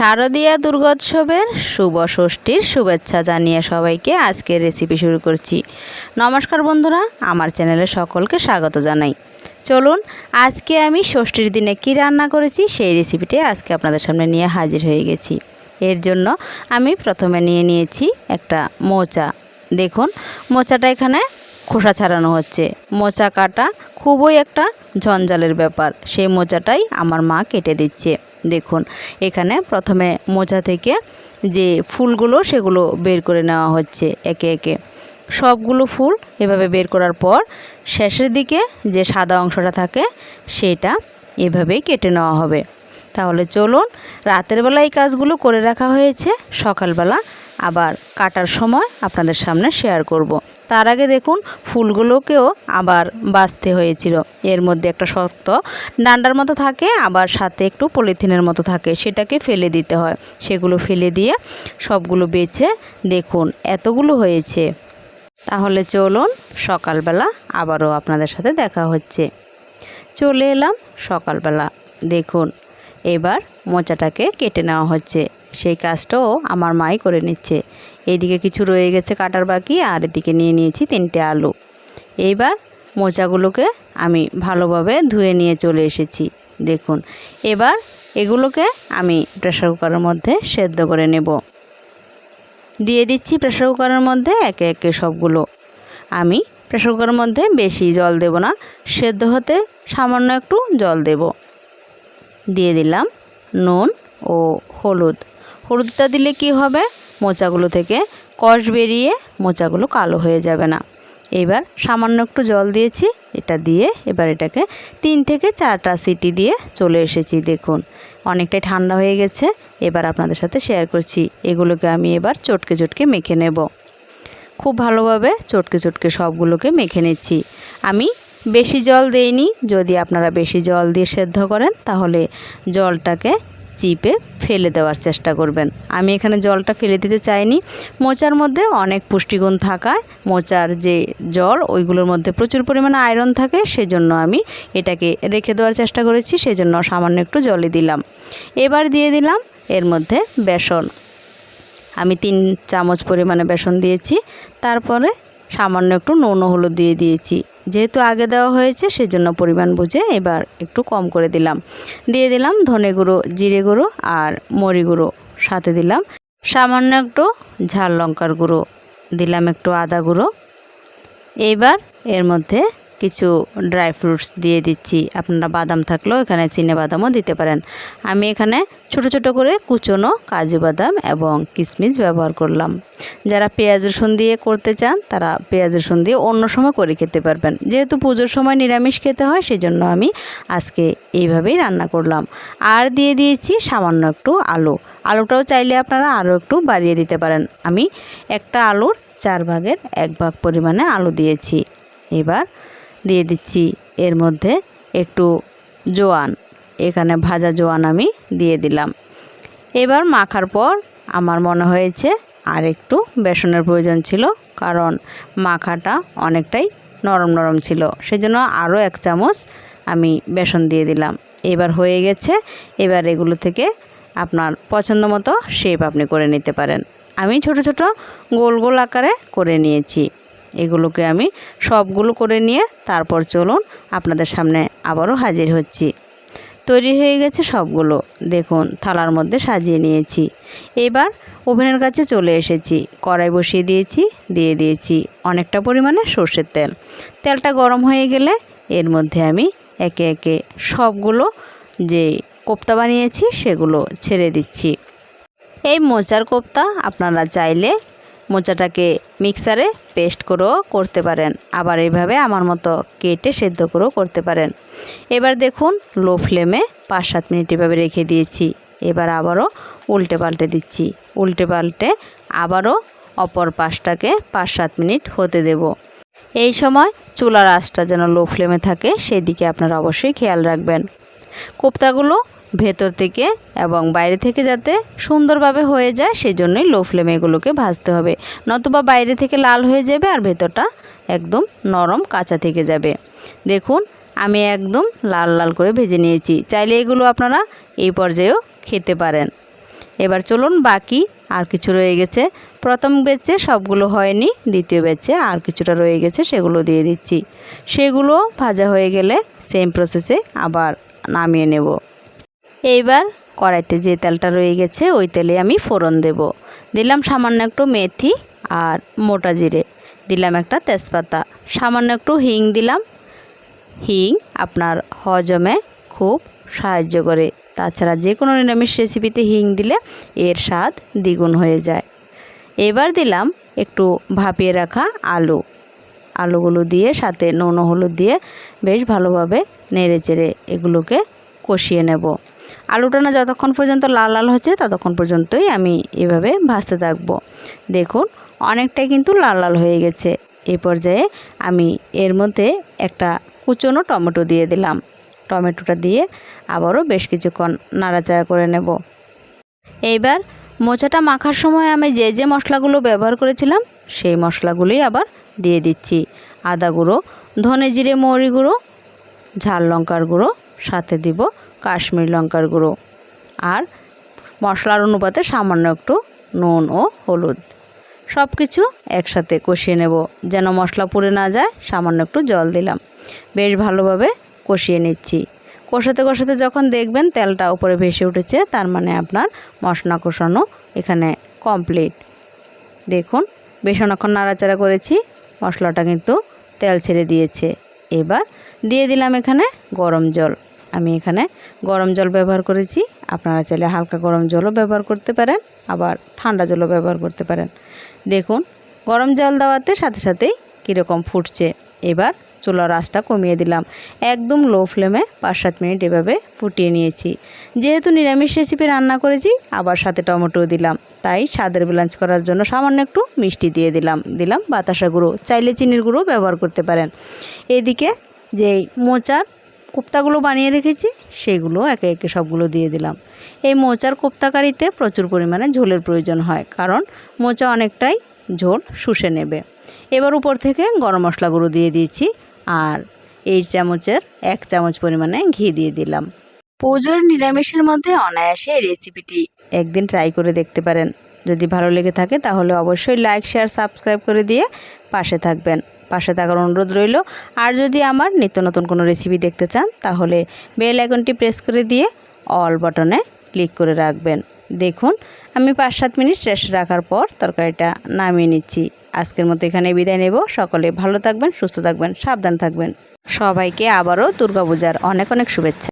শারদীয়া দুর্গোৎসবের শুভ ষষ্ঠীর শুভেচ্ছা জানিয়ে সবাইকে আজকের রেসিপি শুরু করছি। নমস্কার বন্ধুরা, আমার চ্যানেলে সকলকে স্বাগত জানাই। চলুন, আজকে আমি ষষ্ঠীর দিনে কী রান্না করেছি সেই রেসিপিটি আজকে আপনাদের সামনে নিয়ে হাজির হয়ে গেছি। এর জন্য আমি প্রথমে নিয়ে নিয়েছি একটা মোচা। দেখুন, মোচাটা এখানে খোসা ছাড়ানো হচ্ছে। মোচা কাটা খুবই একটা ঝঞ্ঝালের ব্যাপার। সেই মোচাটাই আমার মা কেটে দিচ্ছে। দেখুন, এখানে প্রথমে মোচা থেকে যে ফুলগুলো, সেগুলো বের করে নেওয়া হচ্ছে একে একে। সবগুলো ফুল এভাবে বের করার পর শেষের দিকে যে সাদা অংশটা থাকে, সেটা এভাবেই কেটে নেওয়া হবে। তাহলে চলুন, রাতের বেলা এই কাজগুলো করে রাখা হয়েছে। সকালবেলা আবার কাটার সময় আপনাদের সামনে শেয়ার করব। তার আগে দেখুন ফুলগুলোকেও আবার বাছতে হয়েছিল। এর মধ্যে একটা শক্ত ডান্ডার মতো থাকে, আবার সাথে একটু পলিথিনের মতো থাকে। সেটাকে ফেলে দিতে হয়। সেগুলো ফেলে দিয়ে সবগুলো বেছে দেখুন, এতগুলো হয়েছে। তাহলে চলুন সকালবেলা আবারও আপনাদের সাথে দেখা হচ্ছে। চলে এলাম সকালবেলা। দেখুন এবার মোচাটাকে কেটে নেওয়া হচ্ছে। সেই কাজটাও আমার মাই করে নিচ্ছে। এইদিকে কিছু রয়ে গেছে কাটার বাকি, আর এদিকে নিয়ে নিয়েছি তিনটে আলু। এইবার মোচাগুলোকে আমি ভালোভাবে ধুয়ে নিয়ে চলে এসেছি। দেখুন, এবার এগুলোকে আমি প্রেশার কুকারের মধ্যে সেদ্ধ করে নেব। দিয়ে দিচ্ছি প্রেশার কুকারের মধ্যে একে একে সবগুলো। আমি প্রেশার কুকারের মধ্যে বেশি জল দেব না, সেদ্ধ হতে সামান্য একটু জল দেব। দিয়ে দিলাম নুন ও হলুদ। হলুদটা দিলে কি হবে? মোচাগুলো থেকে কষ বেরিয়ে মোচাগুলো কালো হয়ে যাবে না। এবার সামান্য একটু জল দিয়েছি, এটা দিয়ে এবার এটাকে তিন থেকে চারটা সিটি দিয়ে চলে এসেছি, দেখুন। অনেকটাই ঠান্ডা হয়ে গেছে, এবার আপনাদের সাথে শেয়ার করছি। এগুলোকে আমি এবার চটকে চটকে মেখে নেব। খুব ভালোভাবে চটকে চটকে সবগুলোকে মেখে নিচ্ছি। আমি বেশি জল দেইনি। যদি আপনারা বেশি জল দিয়ে সেদ্ধ করেন, তাহলে জলটাকে চিপে ফেলে দেওয়ার চেষ্টা করবেন। আমি এখানে জলটা ফেলে দিতে চাইনি। মোচার মধ্যে অনেক পুষ্টিগুণ থাকায় মোচার যে জল, ওইগুলোর মধ্যে প্রচুর পরিমাণে আয়রন থাকে, সেজন্য আমি এটাকে রেখে দেওয়ার চেষ্টা করেছি, সেজন্য সামান্য একটু জলে দিলাম। এবার দিয়ে দিলাম এর মধ্যে বেসন। আমি তিন চামচ পরিমাণে বেসন দিয়েছি। তারপরে সামান্য একটু নুন হলুদ দিয়ে দিয়েছি। যেহেতু আগে দেওয়া হয়েছে, সেজন্য পরিমাণ বুঝে এবার একটু কম করে দিলাম। দিয়ে দিলাম ধনে গুঁড়ো, জিরে গুঁড়ো আর মরি গুঁড়ো। সাথে দিলাম সামান্য একটু ঝাল লঙ্কার গুঁড়ো। দিলাম একটু আদা গুঁড়ো। এবার এর মধ্যে কিছু ড্রাই ফ্রুটস দিয়ে দিচ্ছি। আপনারা বাদাম থাকলেও এখানে চিনে বাদামও দিতে পারেন। আমি এখানে ছোট ছোট করে কুচনো কাজু বাদাম এবং কিশমিশ ব্যবহার করলাম। যারা পেঁয়াজ রসুন দিয়ে করতে চান, তারা পেঁয়াজ রসুন দিয়ে অন্য সময় করে খেতে পারবেন। যেহেতু পুজোর সময় নিরামিষ খেতে হয় সেই জন্য আমি আজকে এইভাবেই রান্না করলাম। আর দিয়ে দিয়েছি সামান্য একটু আলু। আলুটাও চাইলে আপনারা আরও একটু বাড়িয়ে দিতে পারেন। আমি একটা আলুর চার ভাগের এক ভাগ পরিমাণে আলু দিয়েছি। এবার দিয়ে দিচ্ছি। এর মধ্যে একটু জোয়ান। এখানে ভাজা জোয়ান আমি দিয়ে দিলাম। এবার মাখার পর আমার মনে হয়েছে আর একটু বেসনের প্রয়োজন ছিল, কারণ মাখাটা অনেকটাই নরম নরম ছিল। সেজন্য আরও এক চামচ আমি বেসন দিয়ে দিলাম। এবার হয়ে গেছে, এবার এগুলো থেকে আপনার পছন্দ মতো শেপ আপনি করে নিতে পারেন। আমি ছোট ছোট গোল গোল আকারে করে নিয়েছি। এগুলোকে আমি সবগুলো করে নিয়ে তারপর চলুন আপনাদের সামনে আবারও হাজির হচ্ছি। তৈরি হয়ে গেছে সবগুলো। দেখুন, থালার মধ্যে সাজিয়ে নিয়েছি। এবার ওভেনের কাছে চলে এসেছি। কড়াই বসিয়ে দিয়েছি, দিয়ে দিয়েছি অনেকটা পরিমাণে সর্ষের তেল। তেলটা গরম হয়ে গেলে এর মধ্যে আমি একে একে সবগুলো যে কোপ্তা বানিয়েছি সেগুলো ছেড়ে দিচ্ছি। এই মোচার কোপ্তা আপনারা চাইলে মোচাটাকে মিক্সারে পেস্ট করেও করতে পারেন। আবার এইভাবে আমার মতো কেটে সেদ্ধ করেও করতে পারেন। এবার দেখুন, লো ফ্লেমে পাঁচ সাত মিনিট এভাবে রেখে দিয়েছি। এবার আবারও উল্টে পাল্টে দিচ্ছি। উল্টে পাল্টে আবারও অপর পাশটাকে পাঁচ সাত মিনিট হতে দেব। এই সময় চুলার আঁচটা যেন লো ফ্লেমে থাকে, সেদিকে আপনারা অবশ্যই খেয়াল রাখবেন। কোপ্তাগুলো ভেতর থেকে এবং বাইরে থেকে যাতে সুন্দরভাবে হয়ে যায় সেই জন্যই লো ফ্লেমে এগুলোকে ভাজতে হবে। নতুবা বাইরে থেকে লাল হয়ে যাবে আর ভেতরটা একদম নরম কাঁচা থেকে যাবে। দেখুন, আমি একদম লাল লাল করে ভেজে নিয়েছি। চাইলে এগুলো আপনারা এই পর্যায়েও খেতে পারেন। এবার চলুন বাকি আর কিছু রয়ে গেছে। প্রথম বেচে সবগুলো হয়নি, দ্বিতীয় বেচে আর কিছুটা রয়ে গেছে, সেগুলো দিয়ে দিচ্ছি। সেগুলো ভাজা হয়ে গেলে সেম প্রসেসে আবার নামিয়ে নেব। এইবার কড়াইতে যে তেলটা রয়ে গেছে, ওই তেলে আমি ফোড়ন দেব। দিলাম সামান্য একটু মেথি আর মোটা জিরে। দিলাম একটা তেজপাতা। সামান্য একটু হিং দিলাম। হিং আপনার হজমে খুব সাহায্য করে। তাছাড়া যে কোনো নিরামিষ রেসিপিতে হিং দিলে এর স্বাদ দ্বিগুণ হয়ে যায়। এবার দিলাম একটু ভাপিয়ে রাখা আলু। আলুগুলো দিয়ে সাথে নুন হলুদ দিয়ে বেশ ভালোভাবে নেড়ে চেড়ে এগুলোকে কষিয়ে নেব। আলুটা না যতক্ষণ পর্যন্ত লাল লাল হচ্ছে ততক্ষণ পর্যন্তই আমি এভাবে ভাজতে থাকব। দেখুন, অনেকটাই কিন্তু লাল লাল হয়ে গেছে। এই পর্যায়ে আমি এর মধ্যে একটা কুচনো টমেটো দিয়ে দিলাম। টমেটোটা দিয়ে আবারও বেশ কিছুক্ষণ নাড়াচাড়া করে নেব। এইবার মোচাটা মাখার সময় আমি যে যে মশলাগুলো ব্যবহার করেছিলাম, সেই মশলাগুলোই আবার দিয়ে দিচ্ছি। আদা গুঁড়ো, ধনে জিরে, মৌরি গুঁড়ো, ঝাল লঙ্কার গুঁড়ো সাথে দিব কাশ্মীর লঙ্কার গুঁড়ো আর মশলার অনুপাতে সামান্য একটু নুন ও হলুদ। সব কিছু একসাথে কষিয়ে নেব। যেন মশলা পুড়ে না যায়, সামান্য একটু জল দিলাম। বেশ ভালোভাবে কষিয়ে নিচ্ছি। কষাতে কষাতে যখন দেখবেন তেলটা উপরে ভেসে উঠেছে, তার মানে আপনার মশলা কষানো এখানে কমপ্লিট। দেখুন, বেশ অনেকক্ষণ নাড়াচাড়া করেছি, মশলাটা কিন্তু তেল ছেড়ে দিয়েছে। এবার দিয়ে দিলাম এখানে গরম জল। আমি এখানে গরম জল ব্যবহার করেছি। আপনারা চাইলে হালকা গরম জলও ব্যবহার করতে পারেন, আবার ঠান্ডা জলও ব্যবহার করতে পারেন। দেখুন, গরম জল দেওয়াতে সাথে সাথেই কীরকম ফুটছে। এবার চুলার আঁচটা কমিয়ে দিলাম। একদম লো ফ্লেমে পাঁচ সাত মিনিট এভাবে ফুটিয়ে নিয়েছি। যেহেতু নিরামিষ রেসিপি রান্না করেছি, আবার সাথে টমেটো দিলাম। তাই স্বাদের ব্যালেন্স করার জন্য সামান্য একটু মিষ্টি দিয়ে দিলাম। দিলাম বাতাসা গুঁড়ো, চাইলে চিনির গুঁড়ো ব্যবহার করতে পারেন। এদিকে যেই মোচার কোপ্তাগুলো বানিয়ে রেখেছি, সেগুলো একে একে সবগুলো দিয়ে দিলাম। এই মোচার কোপ্তাকারিতে প্রচুর পরিমাণে ঝোলের প্রয়োজন হয়, কারণ মোচা অনেকটাই ঝোল শুষে নেবে। এবার উপর থেকে গরম মশলা গুঁড়ো দিয়ে দিয়েছি, আর এই চামচের এক চামচ পরিমাণে ঘি দিয়ে দিলাম। পুজোর নিরামিষের মধ্যে অনায়াসে এই রেসিপিটি একদিন ট্রাই করে দেখতে পারেন। যদি ভালো লেগে থাকে, তাহলে অবশ্যই লাইক, শেয়ার, সাবস্ক্রাইব করে দিয়ে পাশে থাকবেন। পাশে থাকার অনুরোধ রইল। আর যদি আমার নিত্য নতুন কোনো রেসিপি দেখতে চান, তাহলে বেল আইকনটি প্রেস করে দিয়ে অল বাটনে ক্লিক করে রাখবেন। দেখুন, আমি পাঁচ সাত মিনিট রেস্ট রাখার পর তরকারিটা নামিয়ে নিচ্ছি। আজকের মতো এখানে বিদায় নেব। সকলে ভালো থাকবেন, সুস্থ থাকবেন, সাবধান থাকবেন। সবাইকে আবারও দুর্গাপূজার অনেক অনেক শুভেচ্ছা।